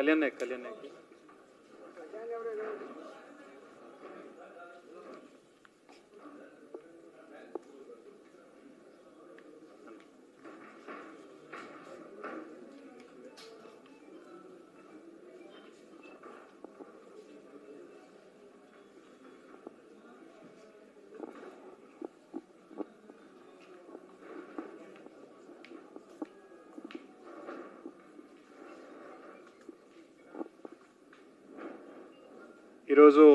कल्याण नायक कल्याण नायक ఈరోజు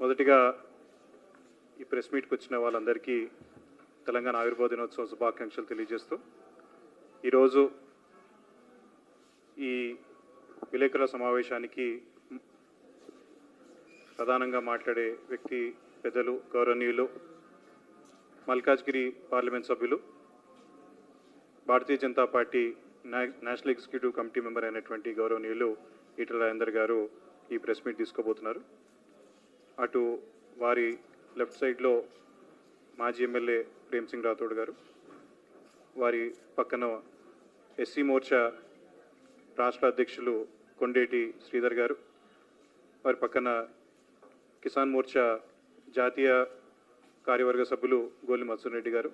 మొదటిగా ఈ ప్రెస్ మీట్కి వచ్చిన వాళ్ళందరికీ తెలంగాణ ఆవిర్భావ దినోత్సవం శుభాకాంక్షలు తెలియజేస్తూ ఈరోజు ఈ విలేకరుల సమావేశానికి ప్రధానంగా మాట్లాడే వ్యక్తి పెద్దలు గౌరవనీయులు మల్కాజ్గిరి పార్లమెంట్ సభ్యులు Bharatiya Janata party national executive committee member అయినటువంటి గౌరవనీయులు ఈటల రాజేందర్ గారు ఈ ప్రెస్ మీట్ తీసుకోబోతున్నారు. అటు వారి లెఫ్ట్ సైడ్లో మాజీ ఎమ్మెల్యే ప్రేమ్ సింగ్ రాథోడ్ గారు వారి పక్కన ఎస్సీ మోర్చా రాష్ట్ర అధ్యక్షులు కొండేటి శ్రీధర్ గారు వారి పక్కన కిసాన్ మోర్చా జాతీయ కార్యవర్గ సభ్యులు గోలి మత్సూర్ రెడ్డి గారు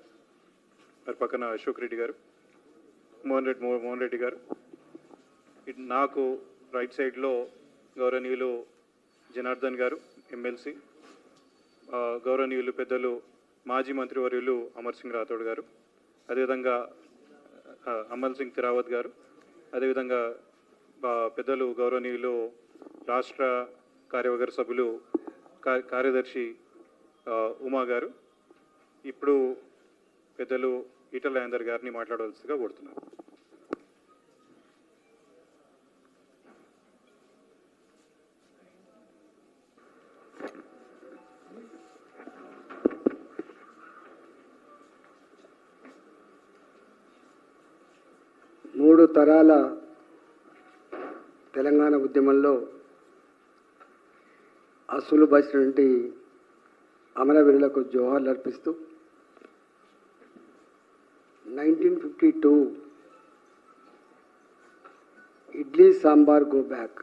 వారి పక్కన అశోక్ రెడ్డి గారు మోహన్ రెడ్డి మో- మోహన్ రెడ్డి గారు. ఇటు నాకు రైట్ సైడ్లో గౌరవనీయులు జనార్దన్ గారు ఎమ్మెల్సీ. గౌరవనీయులు పెద్దలు మాజీ మంత్రివర్యులు అమర్ సింగ్ రాథోడ్ గారు. అదేవిధంగా అమల్ సింగ్ తిరావత్ గారు. అదేవిధంగా పెద్దలు గౌరవనీయులు రాష్ట్ర కార్యవర్గ సభ్యులు కార్యదర్శి ఉమా గారు. ఇప్పుడు పెద్దలు ఈటల రాజేందర్ గారిని మాట్లాడవలసిగా కోరుతున్నాను మూడు తరాల తెలంగాణ ఉద్యమంలో అసలు బసినటువంటి అమరవీరులకు జోహార్లు అర్పిస్తూ nineteen fifty two idli sambar go back.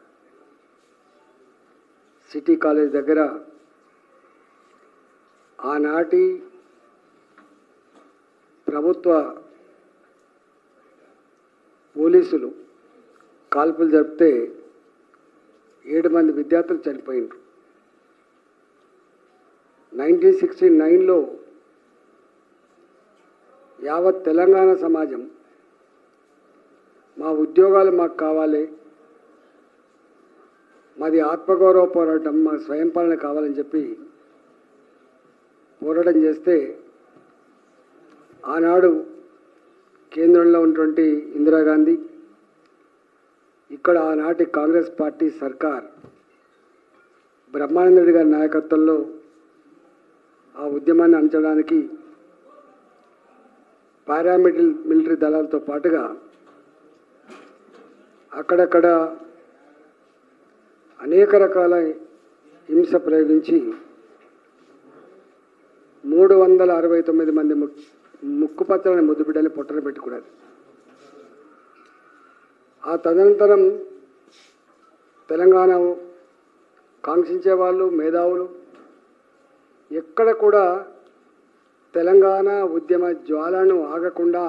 City college దగ్గర ఆనాటి ప్రభుత్వ పోలీసులు కాల్పులు జరిపితే ఏడు మంది విద్యార్థులు చనిపోయినారు నైన్టీన్ సిక్స్టీ నైన్లో యావత్ తెలంగాణ సమాజం మా ఉద్యోగాలు మాకు కావాలి. మాది ఆత్మగౌరవ పోరాటం మా స్వయం పాలన కావాలని చెప్పి పోరాటం చేస్తే ఆనాడు కేంద్రంలో ఉన్నటువంటి ఇందిరాగాంధీ ఇక్కడ ఆనాటి కాంగ్రెస్ పార్టీ సర్కార్ బ్రహ్మానందరెడ్డి గారి నాయకత్వంలో ఆ ఉద్యమాన్ని అంచడానికి పారామిలిటరీ మిలిటరీ దళాలతో పాటుగా అక్కడక్కడ అనేక రకాల హింస ప్రయోగించి మూడు వందల అరవై తొమ్మిది మంది ముక్ ముక్కుపచ్చలని ముద్దుబిడ్డని పొట్టన పెట్టుకున్నారు. ఆ తదనంతరం తెలంగాణ కాంక్షించే వాళ్ళు మేధావులు ఎక్కడ కూడా తెలంగాణ ఉద్యమ జ్వాలను ఆగకుండా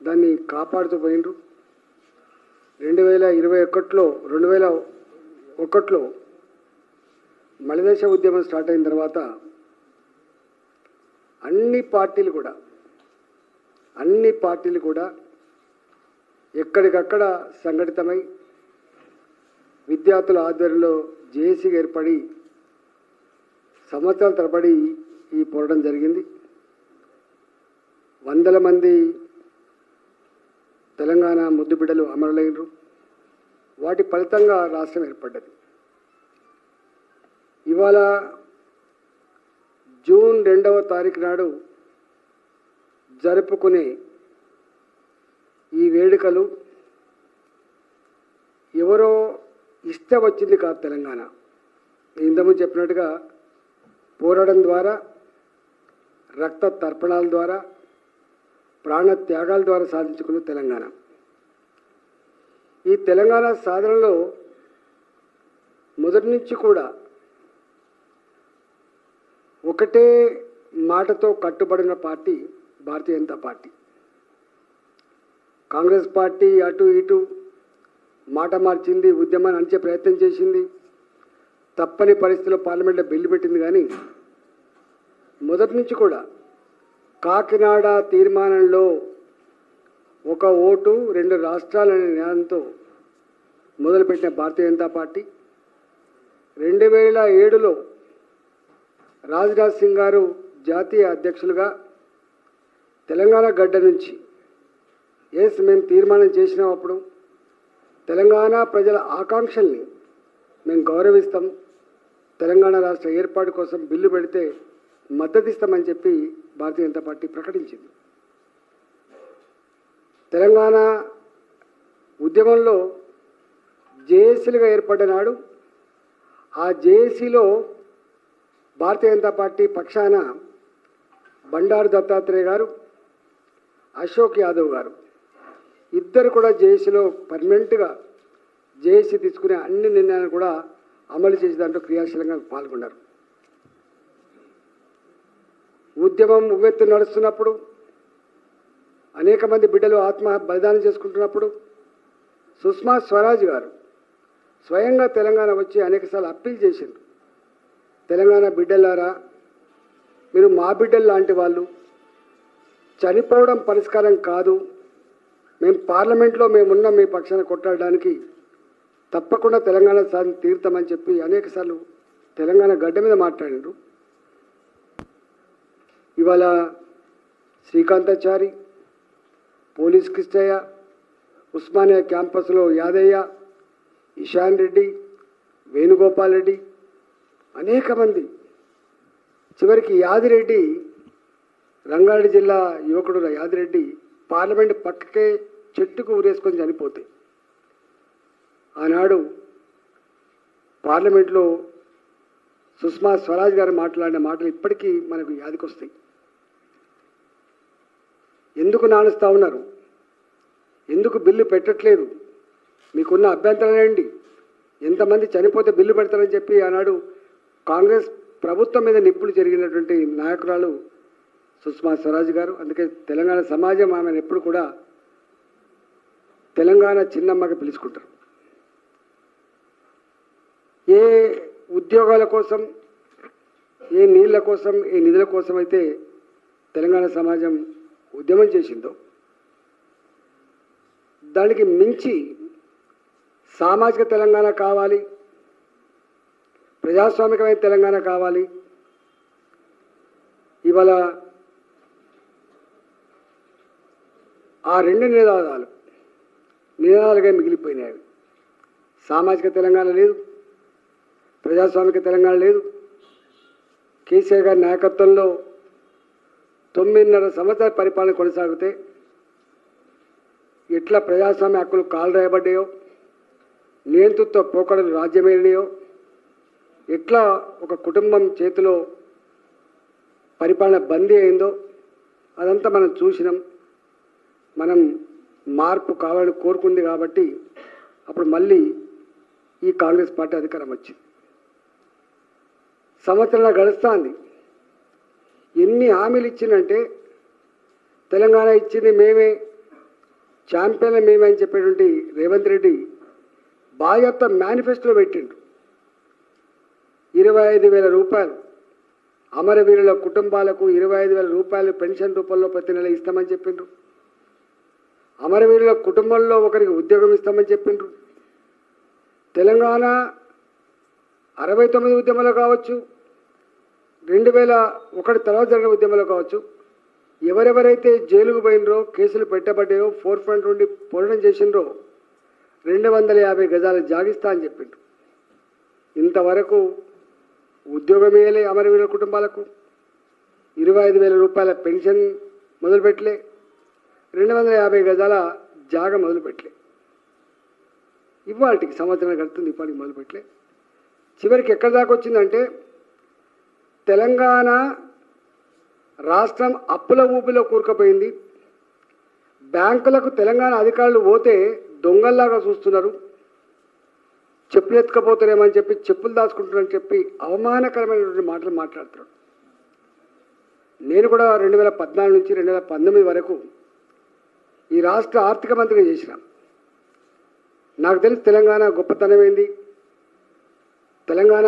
దాన్ని కాపాడుతూ పోయిండ్రు. రెండు వేల ఇరవై ఒకటిలో రెండు వేల ఒకటిలో మలిదేశ ఉద్యమం స్టార్ట్ అయిన తర్వాత అన్ని పార్టీలు కూడా అన్ని పార్టీలు కూడా ఎక్కడికక్కడ సంఘటితమై విద్యార్థుల ఆధ్వర్యంలో జేఏసీగా ఏర్పడి సంవత్సరాల తరబడి ఈ పొరడం జరిగింది. వందల మంది తెలంగాణ ముద్దుబిడ్డలు అమరులైనరు. వాటి ఫలితంగా రాష్ట్రం ఏర్పడ్డది. ఇవాళ జూన్ రెండవ తారీఖు నాడు జరుపుకునే ఈ వేడుకలు ఎవరో ఇష్టం వచ్చింది కాదు తెలంగాణ. ఇంతకుముందు చెప్పినట్టుగా పోరాడడం ద్వారా రక్త తర్పణాల ద్వారా ప్రాణ త్యాగాల ద్వారా సాధించుకున్న తెలంగాణ. ఈ తెలంగాణ సాధనలో మొదటి నుంచి కూడా ఒకటే మాటతో కట్టుబడిన party Bharatiya Janata party. Congress party అటు ఇటు మాట మార్చింది ఉద్యమాన్ని అణిచే ప్రయత్నం చేసింది. తప్పని పరిస్థితిలో పార్లమెంట్లో బిల్లు పెట్టింది కానీ మొదటి నుంచి కూడా కాకినాడ తీర్మానంలో ఒక ఓటు రెండు రాష్ట్రాలనే నినాదంతో మొదలుపెట్టిన భారతీయ జనతా పార్టీ. రెండు వేల ఏడులో రాజ్నాథ్ సింగ్ గారు జాతీయ అధ్యక్షులుగా తెలంగాణ గడ్డ నుంచి ఎస్ మేము తీర్మానం చేసినాం అప్పుడు. తెలంగాణ ప్రజల ఆకాంక్షల్ని మేము గౌరవిస్తాం. తెలంగాణ రాష్ట్ర ఏర్పాటు కోసం బిల్లు పెడితే మద్దతిస్తామని చెప్పి భారతీయ జనతా పార్టీ ప్రకటించింది. తెలంగాణ ఉద్యమంలో జేఏసీలుగా ఏర్పడినాడు ఆ జేఏసీలో భారతీయ జనతా పార్టీ పక్షాన బండారు దత్తాత్రేయ గారు అశోక్ యాదవ్ గారు ఇద్దరు కూడా జేఏసీలో పర్మనెంట్గా జేఏసీ తీసుకునే అన్ని నిర్ణయాలు కూడా అమలు చేసే దాంట్లో క్రియాశీలంగా పాల్గొన్నారు. ఉద్యమం ఉవ్వెత్తు నడుస్తున్నప్పుడు అనేక మంది బిడ్డలు ఆత్మ బలిదానం చేసుకుంటున్నప్పుడు సుష్మా స్వరాజ్ గారు స్వయంగా తెలంగాణ వచ్చి అనేకసార్లు అప్పీల్ చేసిండ్రు. తెలంగాణ బిడ్డలారా మీరు మా బిడ్డలు లాంటి వాళ్ళు చనిపోవడం పరిష్కారం కాదు. మేము పార్లమెంట్లో మేమున్న మీ పక్షాన కొట్టాడడానికి తప్పకుండా తెలంగాణ సాధన తీరుతామని చెప్పి అనేకసార్లు తెలంగాణ గడ్డ మీద మాట్లాడినారు. ఇవాళ శ్రీకాంతాచారి పోలీస్ కృష్ణయ్య ఉస్మానియా క్యాంపస్లో యాదయ్య ఇషాన్ రెడ్డి వేణుగోపాల్ రెడ్డి అనేక మంది. చివరికి యాదిరెడ్డి రంగారెడ్డి జిల్లా యువకుడు యాదిరెడ్డి పార్లమెంట్ పక్కకే చెట్టుకు ఊరేసుకొని చనిపోతే. ఆనాడు పార్లమెంట్లో సుష్మా స్వరాజ్ గారు మాట్లాడిన మాటలు ఇప్పటికీ మనకు యాదికొస్తాయి. ఎందుకు నానుస్తూ ఉన్నారు? ఎందుకు బిల్లు పెట్టట్లేదు? మీకున్న అభ్యంతరం ఏంటి? ఎంతమంది చనిపోతే బిల్లు పెడతారని చెప్పి ఆనాడు కాంగ్రెస్ ప్రభుత్వం మీద నిప్పులు జరిగినటువంటి నాయకురాలు సుష్మా స్వరాజ్ గారు అందుకే తెలంగాణ సమాజం ఆమెను ఎప్పుడు కూడా తెలంగాణ చిన్నమ్మగా పిలుచుకుంటారు. ఏ ఉద్యోగాల కోసం ఏ నీళ్ళ కోసం ఏ నిధుల కోసం అయితే తెలంగాణ సమాజం ఉద్యమం చేసిందో దానికి మించి సామాజిక తెలంగాణ కావాలి ప్రజాస్వామికమైన తెలంగాణ కావాలి ఇవాళ ఆ రెండు నినాదాలు నినాదాలుగా మిగిలిపోయినాయి అవి. సామాజిక తెలంగాణ లేదు ప్రజాస్వామిక తెలంగాణ లేదు కేసీఆర్ గారి నాయకత్వంలో తొమ్మిదిన్నర సంవత్సరాల పరిపాలన కొనసాగితే ఎట్లా ప్రజాస్వామ్య హక్కులు కాలరాయబడ్డాయో నియంతృత్వ పోకడలు రాజ్యమేలినాయో ఎట్లా ఒక కుటుంబం చేతిలో పరిపాలన బందీ అయిందో అదంతా మనం చూసినాం. మనం మార్పు కావాలని కోరుకుంది కాబట్టి అప్పుడు మళ్ళీ ఈ కాంగ్రెస్ పార్టీ అధికారం వచ్చింది. సంవత్సరాలు గడుస్తుంది. ఎన్ని హామీలు ఇచ్చిందంటే తెలంగాణ ఇచ్చింది మేమే ఛాంపియన్ మేమే అని చెప్పేటువంటి రేవంత్ రెడ్డి బాధ్యత మేనిఫెస్టోలో పెట్టిండు. ఇరవై ఐదు వేల రూపాయలు అమరవీరుల కుటుంబాలకు ఇరవై ఐదు వేల రూపాయలు పెన్షన్ రూపంలో ప్రతి నెల ఇస్తామని చెప్పిండ్రు. అమరవీరుల కుటుంబంలో ఒకరికి ఉద్యోగం ఇస్తామని చెప్పిండ్రు. తెలంగాణ అరవై తొమ్మిది ఉద్యమాలు కావచ్చు రెండు వేల ఒకటి తర్వాత జరిగిన ఉద్యమాలు కావచ్చు ఎవరెవరైతే జైలుకు పోయినరో కేసులు పెట్టబడ్డాయో ఫోర్ ఫ్రంట్ నుండి పోరాటం చేసిండ్రో రెండు వందల యాభై గజాలు జాగిస్తా అని చెప్పిండ్రు. ఇంతవరకు ఉద్యోగం వేయలే అమరవీరుల కుటుంబాలకు. ఇరవై ఐదు వేల రూపాయల పెన్షన్ మొదలుపెట్టలే. రెండు వందల యాభై గజాల జాగ మొదలుపెట్టలే. ఇవాటికి సంవత్సరం గడుతుంది ఇప్పటికి మొదలుపెట్టలే. చివరికి ఎక్కడి దాకా వచ్చిందంటే తెలంగాణ రాష్ట్రం అప్పుల ఊపిలో కూరుకుపోయింది. బ్యాంకులకు తెలంగాణ అధికారులు పోతే దొంగల్లాగా చూస్తున్నారు. చెప్పులు ఎత్తుకపోతారేమని చెప్పి చెప్పులు దాచుకుంటున్నారని చెప్పి అవమానకరమైనటువంటి మాటలు మాట్లాడుతున్నాడు నేను కూడా రెండు వేల పద్నాలుగు నుంచి రెండు వేల పంతొమ్మిది వరకు ఈ రాష్ట్ర ఆర్థిక మంత్రిగా చేసిన. నాకు తెలిసి తెలంగాణ గొప్పతనం ఏంది? తెలంగాణ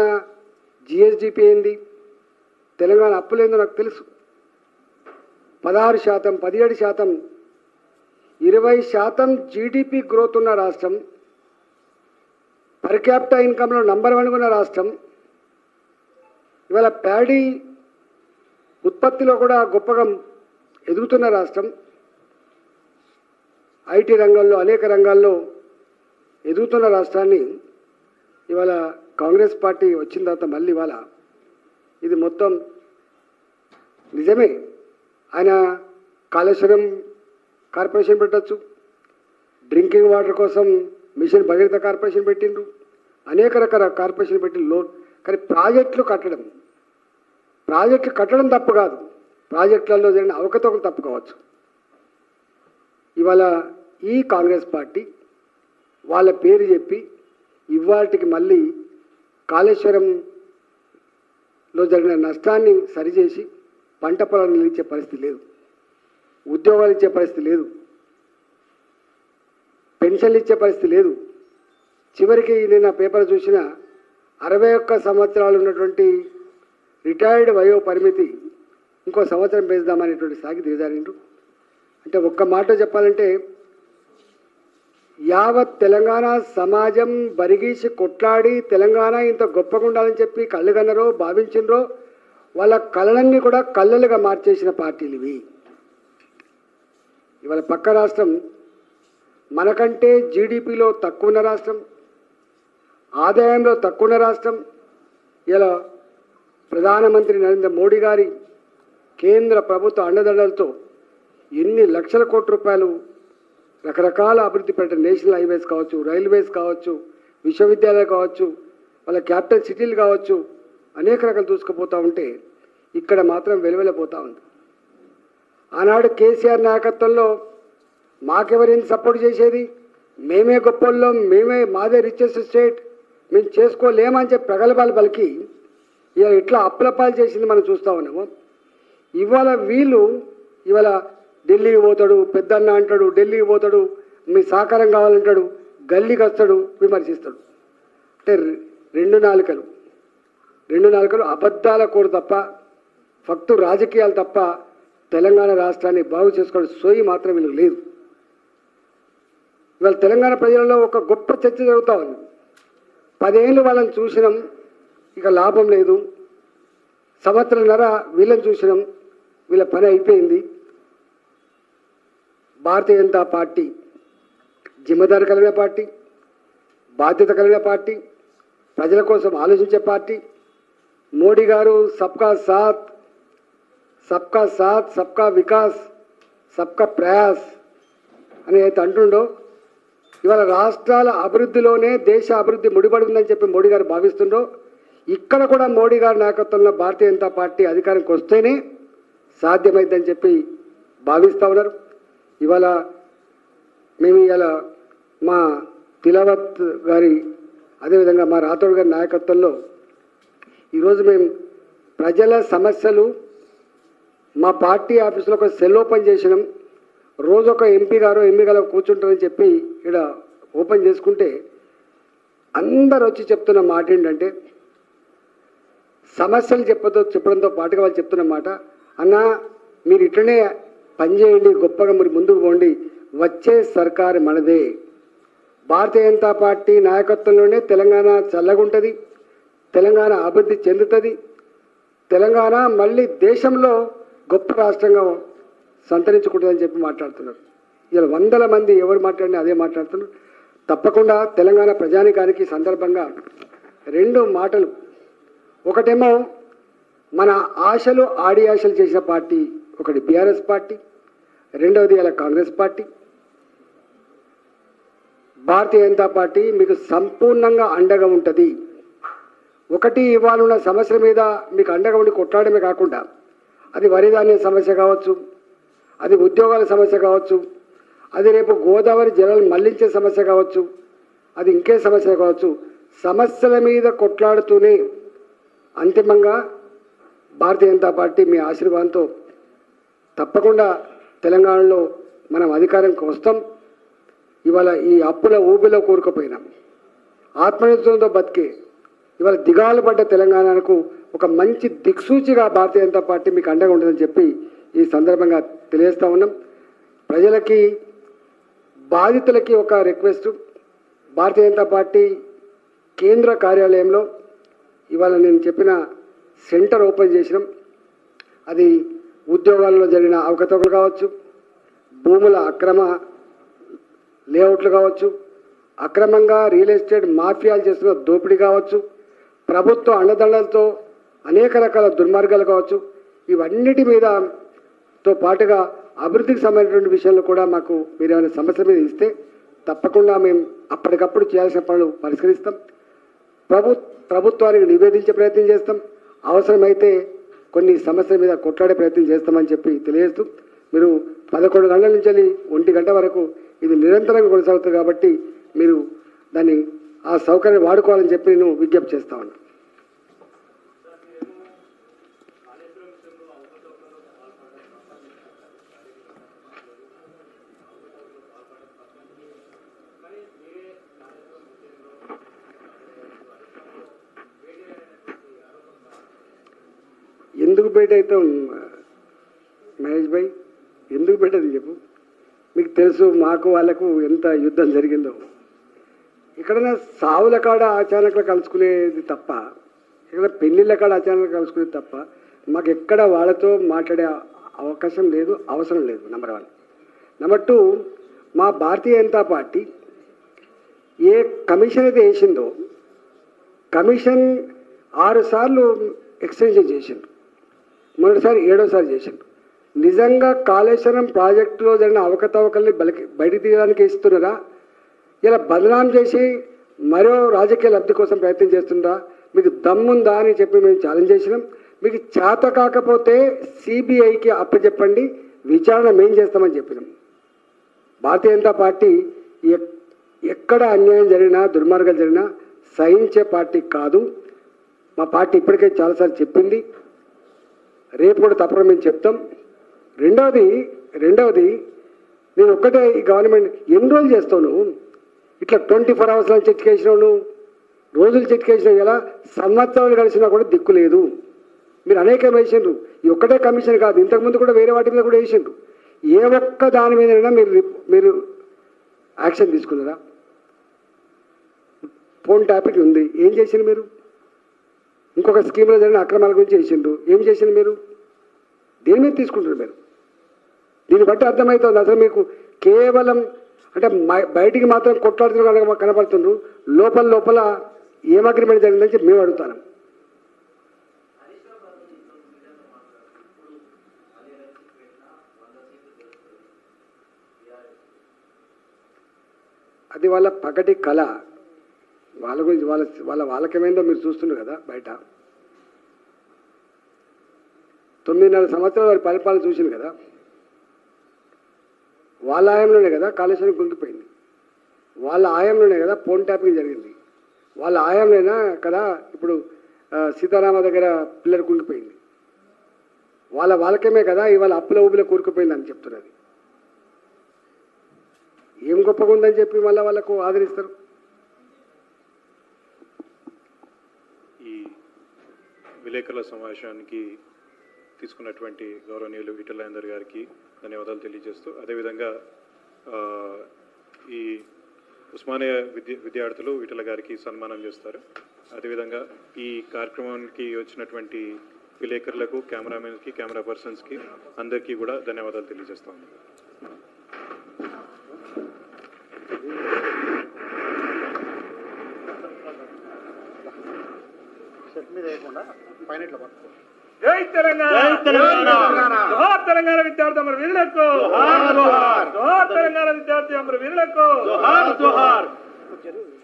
జిఎస్డిపి ఏంది? తెలంగాణ అప్పులేందో నాకు తెలుసు. పదహారు శాతం పదిహేడు శాతం ఇరవై శాతం జీడిపి గ్రోత్ ఉన్న రాష్ట్రం పర్ క్యాపిటల్ ఇన్కంలో నంబర్ వన్ ఉన్న రాష్ట్రం. ఇవాళ ప్యాడీ ఉత్పత్తిలో కూడా గొప్పగా ఎదుగుతున్న రాష్ట్రం. ఐటీ రంగంలో అనేక రంగాల్లో ఎదుగుతున్న రాష్ట్రాన్ని ఇవాళ కాంగ్రెస్ పార్టీ వచ్చిన తర్వాత మళ్ళీ ఇవాళ ఇది మొత్తం నిజమే. ఆయన కాళేశ్వరం కార్పొరేషన్ పెట్టచ్చు. డ్రింకింగ్ వాటర్ కోసం మిషన్ భగీరథ కార్పొరేషన్ పెట్టిండు అనేక రకాల కార్పొరేషన్ పెట్టి లోన్ కానీ ప్రాజెక్టులు కట్టడం. ప్రాజెక్టులు కట్టడం తప్పు కాదు. ప్రాజెక్టులలో జరిగిన అవకతవకలు తప్పు కావచ్చు. ఇవాళ ఈ కాంగ్రెస్ పార్టీ వాళ్ళ పేరు చెప్పి ఇవాటికి మళ్ళీ కాళేశ్వరం లో జరిగిన నష్టాన్ని సరిచేసి పంట పొలాలు నిలిచే పరిస్థితి లేదు. ఉద్యోగాలు ఇచ్చే పరిస్థితి లేదు. పెన్షన్లు ఇచ్చే పరిస్థితి లేదు. చివరికి నేను పేపర్ చూసిన అరవై ఒక్క సంవత్సరాలు ఉన్నటువంటి రిటైర్డ్ వయో పరిమితి ఇంకో సంవత్సరం పెంచుదామనేటువంటి సాగి దిగజారిండు అంటే ఒక్క మాట చెప్పాలంటే యావత్ తెలంగాణ సమాజం బరిగీసి కొట్లాడి తెలంగాణ ఇంత గొప్పగా ఉండాలని చెప్పి కళ్ళు కన్నరో భావించినరో వాళ్ళ కళ్ళన్నీ కూడా కళ్ళలుగా మార్చేసిన పార్టీలు ఇవి ఇవాళ పక్క రాష్ట్రం మనకంటే జీడిపిలో తక్కువ ఉన్న రాష్ట్రం ఆదాయంలో తక్కువ ఉన్న రాష్ట్రం. ఇలా ప్రధానమంత్రి నరేంద్ర మోడీ గారి కేంద్ర ప్రభుత్వ అండదండలతో ఎన్ని లక్షల కోట్ల రూపాయలు రకరకాల అభివృద్ధి పెట్టిన నేషనల్ హైవేస్ కావచ్చు రైల్వేస్ కావచ్చు విశ్వవిద్యాలయాలు కావచ్చు వాళ్ళ క్యాపిటల్ సిటీలు కావచ్చు అనేక రకాలు దూసుకుపోతూ ఉంటే ఇక్కడ మాత్రం వెలువెలపోతూ ఉంది. ఆనాడు కేసీఆర్ నాయకత్వంలో మాకెవరైంది సపోర్ట్ చేసేది? మేమే గొప్పల్లో మేమే మాదే రిచెస్ట్ స్టేట్ మేము చేసుకోలేమని చెప్పి ప్రగల్భాలు పలికి ఇవాళ ఇట్లా అప్పలపాలు చేసింది మనం చూస్తూ ఉన్నాము. ఇవాళ వీళ్ళు ఇవాళ ఢిల్లీకి పోతాడు పెద్దన్న అంటాడు ఢిల్లీకి పోతాడు మీ సహకారం కావాలంటాడు గల్లీకి వస్తాడు విమర్శిస్తాడు. అంటే రెండు నాలుకలు. రెండు నాలుకలు అబద్ధాల కోరు తప్ప ఫక్తు రాజకీయాలు తప్ప తెలంగాణ రాష్ట్రాన్ని బాగు చేసుకోవడం సోయి మాత్రం వీళ్ళకి లేదు. ఇవాళ తెలంగాణ ప్రజలలో ఒక గొప్ప చర్చ జరుగుతూ ఉంది. పదేళ్ళు వాళ్ళని చూసినాం ఇక లాభం లేదు. సంవత్సరంన్నర వీళ్ళని చూసినాం వీళ్ళ పని అయిపోయింది. భారతీయ జనతా పార్టీ జిమ్మదారి కలిగిన పార్టీ బాధ్యత కలిగిన పార్టీ ప్రజల కోసం ఆలోచించే పార్టీ. మోడీ గారు సబ్కా సాత్ సబ్కా సాత్ సబ్కా వికాస్ సబ్కా ప్రయాస్ అని అయితే అంటుండో ఇవాళ రాష్ట్రాల అభివృద్ధిలోనే దేశ అభివృద్ధి ముడిపడి ఉందని చెప్పి మోడీ గారు భావిస్తుండో ఇక్కడ కూడా మోడీ గారి నాయకత్వంలో భారతీయ జనతా పార్టీ అధికారానికి వస్తేనే సాధ్యమైందని చెప్పి భావిస్తూ ఉన్నారు. ఇవాళ మేము ఇవాళ మా తిలవత్ గారి అదేవిధంగా మా రాథోడ్ గారి నాయకత్వంలో ఈరోజు మేము ప్రజల సమస్యలు మా పార్టీ ఆఫీసులో ఒక సెల్ ఓపెన్ చేసినాం. రోజు ఒక ఎంపీ గారు ఎంపీ గారు కూర్చుంటారని చెప్పి ఇక్కడ ఓపెన్ చేసుకుంటే అందరు వచ్చి చెప్తున్న మాట ఏంటంటే సమస్యలు చెప్పతో చెప్పడంతో పాటుగా వాళ్ళు చెప్తున్న మాట అన్న మీరు ఇట్లనే పనిచేయండి గొప్పగా మరి ముందుకు పోండి. వచ్చే సర్కారు మనదే. భారతీయ జనతా పార్టీ నాయకత్వంలోనే తెలంగాణ చల్లగుంటుంది తెలంగాణ అభివృద్ధి చెందుతుంది. తెలంగాణ మళ్ళీ దేశంలో గొప్ప రాష్ట్రంగా సంతరించుకుంటుందని చెప్పి మాట్లాడుతున్నారు. ఇలా వందల మంది ఎవరు మాట్లాడినా అదే మాట్లాడుతున్నారు. తప్పకుండా తెలంగాణ ప్రజానికానికి సందర్భంగా రెండు మాటలు. ఒకటేమో మన ఆశలు ఆడి ఆశలు చేసిన పార్టీ ఒకటి బీఆర్ఎస్ పార్టీ రెండవది ఇలా కాంగ్రెస్ పార్టీ. భారతీయ జనతా పార్టీ మీకు సంపూర్ణంగా అండగా ఉంటుంది. ఒకటి ఇవాళ ఉన్న సమస్యల మీద మీకు అండగా ఉండి కొట్లాడమే కాకుండా అది వరిధాన్య సమస్య కావచ్చు అది ఉద్యోగాల సమస్య కావచ్చు అది రేపు గోదావరి జలాలు మళ్ళించే సమస్య కావచ్చు అది ఇంకే సమస్య కావచ్చు సమస్యల మీద కొట్లాడుతూనే అంతిమంగా భారతీయ జనతా పార్టీ మీ ఆశీర్వాదంతో తప్పకుండా తెలంగాణలో మనం అధికారంకి వస్తాం. ఇవాళ ఈ అప్పుల ఊబిలో కూరుకుపోయినాం. ఆత్మనిర్భరంతో బతికే ఇవాళ దిగాలు పడ్డ తెలంగాణకు ఒక మంచి దిక్సూచిగా భారతీయ జనతా పార్టీ మీకు అండగా ఉంటుందని చెప్పి ఈ సందర్భంగా తెలియజేస్తా ఉన్నాం. ప్రజలకి బాధితులకి ఒక రిక్వెస్ట్. భారతీయ జనతా పార్టీ కేంద్ర కార్యాలయంలో ఇవాళ నేను చెప్పిన సెంటర్ ఓపెన్ చేసినాం. అది ఉద్యోగాల్లో జరిగిన అవకతవకలు కావచ్చు భూముల అక్రమ లేఅవుట్లు కావచ్చు అక్రమంగా రియల్ ఎస్టేట్ మాఫియాలు చేస్తున్న దోపిడీ కావచ్చు ప్రభుత్వ అండదండలతో అనేక రకాల దుర్మార్గాలు కావచ్చు ఇవన్నిటి మీద తో పాటుగా అభివృద్ధికి సంబంధించినటువంటి విషయంలో కూడా మాకు మీరు ఏమైనా సమస్య మీద ఇస్తే తప్పకుండా మేము అప్పటికప్పుడు చేయాల్సిన పనులు పరిష్కరిస్తాం. ప్రభు ప్రభుత్వానికి నివేదించే ప్రయత్నం చేస్తాం. అవసరమైతే కొన్ని సమస్యల మీద కొట్లాడే ప్రయత్నం చేస్తామని చెప్పి తెలియజేస్తూ మీరు పదకొండు గంటల నుంచి ఒంటి గంట వరకు ఇది నిరంతరంగా కొనసాగుతుంది కాబట్టి మీరు దాన్ని ఆ సౌకర్యం వాడుకోవాలని చెప్పి నేను విజ్ఞప్తి చేస్తా ఉన్నాను ఎందుకు బయట అవుతాం మహేష్ భాయ్ ఎందుకు పెట్టదు చెప్పు? మీకు తెలుసు మాకు వాళ్ళకు ఎంత యుద్ధం జరిగిందో. ఎక్కడైనా సావుల కాడ అచానకులు కలుసుకునేది తప్ప ఇక్కడ పెళ్ళిళ్ళ కాడ అచానకులు కలుసుకునేది తప్ప మాకు ఎక్కడ వాళ్ళతో మాట్లాడే అవకాశం లేదు అవసరం లేదు నెంబర్ వన్ నెంబర్ టూ మా భారతీయ జనతా పార్టీ ఏ కమిషన్ అయితే వేసిందో కమిషన్ ఆరు సార్లు ఎక్స్టెన్షన్ చేసిండు మొదటిసారి ఏడోసారి చేసిండు నిజంగా కాళేశ్వరం ప్రాజెక్టులో జరిగిన అవకతవకల్ని బలికి బయటికి తీయడానికి ఇస్తున్నారా? ఇలా బదనాం చేసి మరో రాజకీయ లబ్ధి కోసం ప్రయత్నం చేస్తుందా? మీకు దమ్ముందా అని చెప్పి మేము ఛాలెంజ్ చేసినాం. మీకు చేత కాకపోతే సిబిఐకి అప్పచెప్పండి. విచారణ మేం చేస్తామని చెప్పినాం. భారతీయ జనతా పార్టీ ఎక్కడ అన్యాయం జరిగినా దుర్మార్గాలు జరిగినా సహించే పార్టీ కాదు. మా పార్టీ ఇప్పటికే చాలాసార్లు చెప్పింది. రేపు కూడా తప్పకుండా మేము చెప్తాం. రెండవది రెండవది నేను ఒక్కటే ఈ గవర్నమెంట్ ఎన్ని రోజులు చేస్తాను. ఇట్లా ట్వంటీ ఫోర్ అవర్స్లో చెట్టుకేసినాను రోజులు చెట్టుకేసిన ఎలా? సంవత్సరాలు కలిసినా కూడా దిక్కు లేదు. మీరు అనేక వేసిండ్రు ఈ ఒక్కటే కమిషన్ కాదు ఇంతకుముందు కూడా వేరే వాటి మీద కూడా వేసిండ్రు ఏ ఒక్క దాని మీద మీరు మీరు యాక్షన్ తీసుకున్నారా? ఫోన్ టాపిక్ ఉంది. ఏం చేసింది మీరు? ఇంకొక స్కీమ్లో జరిగిన అక్రమాల గురించి చేసిండ్రు. ఏం చేసిండ్రు మీరు? దేని మీద తీసుకుంటారు మీరు. దీన్ని బట్టి అర్థమవుతుంది. అసలు మీకు కేవలం అంటే బయటికి మాత్రం కొట్లాడుతున్న కనపడుతుండ్రు. లోపల లోపల ఏం అగ్రిమెంట్ జరిగిందని చెప్పి మేము అడుగుతాను. అది వాళ్ళ పగటి కళ. వాళ్ళ గురించి వాళ్ళ వాళ్ళ వాళ్ళకేమైందో మీరు చూస్తున్నారు కదా బయట. తొమ్మిదిన్నర సంవత్సరాలు వారి పరిపాలన చూసింది కదా. వాళ్ళ ఆయంలోనే కదా కాళేశ్వరం గుంగిపోయింది వాళ్ళ ఆయంలోనే కదా ఫోన్ ట్యాపింగ్ జరిగింది. వాళ్ళ ఆయంలోనే కదా ఇప్పుడు సీతారామ దగ్గర పిల్లలు కుంగిపోయింది వాళ్ళ వాళ్ళకేమే కదా ఇవాళ అప్పుల ఊపిలో కూరుకుపోయింది అని చెప్తున్నది ఏం గొప్పగా ఉందని చెప్పి మళ్ళీ వాళ్ళకు ఆదరిస్తారు ఈ విలేకరుల సమావేశానికి తీసుకున్నటువంటి గౌరవనీయులు విఠలాయందర్ గారికి ధన్యవాదాలు తెలియజేస్తూ అదేవిధంగా ఈ ఉస్మానియా విద్య విద్యార్థులు విఠల గారికి సన్మానం చేస్తారు. అదేవిధంగా ఈ కార్యక్రమానికి వచ్చినటువంటి విలేకరులకు కెమెరామెన్స్కి కెమెరా పర్సన్స్కి అందరికీ కూడా ధన్యవాదాలు తెలియజేస్తాను జై తెలంగాణ. జై తెలంగాణ! జోహార్ తెలంగాణ విద్యార్థి అమర వీరులకు. జోహార్, తెలంగాణ విద్యార్థి అమర వీరులకు. జోహార్ జోహార్.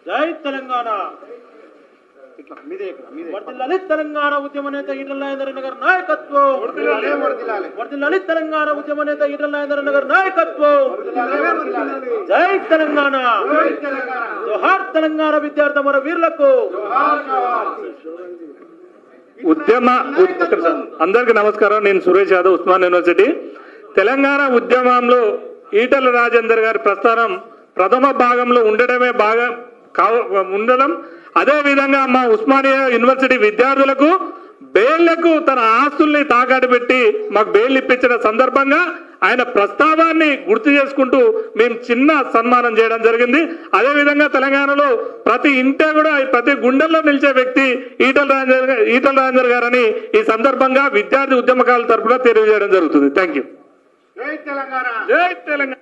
జై తెలంగాణ. వర్ధిల్లాలి తెలంగాణ ఉద్యమ నేత ఈటల రాజేంద్ర గారి నాయకత్వం. వర్ధిల్లాలి తెలంగాణ. ఉద్యమ నేత ఈటల రాజేంద్ర గారి నాయకత్వం. జై తెలంగాణ. జోహార్ తెలంగాణ విద్యార్థి మన వీరులకు. ఉద్యమ అందరికి అందరికీ నమస్కారం. నేను సురేష్ యాదవ్ ఉస్మాన్ యూనివర్సిటీ. తెలంగాణ ఉద్యమంలో ఈటల రాజేందర్ గారి ప్రస్థానం ప్రథమ భాగంలో ఉండడమే బాగా కావ ఉండడం. అదే విధంగా మా ఉస్మానియా యూనివర్సిటీ విద్యార్థులకు బెయిళ్ళకు తన ఆస్తుల్ని తాకట్టు పెట్టి మాకు బెయిల్ ఇప్పించిన సందర్భంగా ఆయన ప్రస్తావాన్ని గుర్తు చేసుకుంటూ మేము చిన్న సన్మానం చేయడం జరిగింది. అదే విధంగా తెలంగాణలో ప్రతి ఇంట కూడా ప్రతి గుండెల్లో నిలిచే వ్యక్తి ఈటల రాజేందర్ ఈటల రాజేందర్ గారని ఈ సందర్భంగా విద్యార్థి ఉద్యమకాల తరఫున తెలియజేయడం జరుగుతుంది. థ్యాంక్ యూ జై తెలంగాణ. జై తెలంగాణ.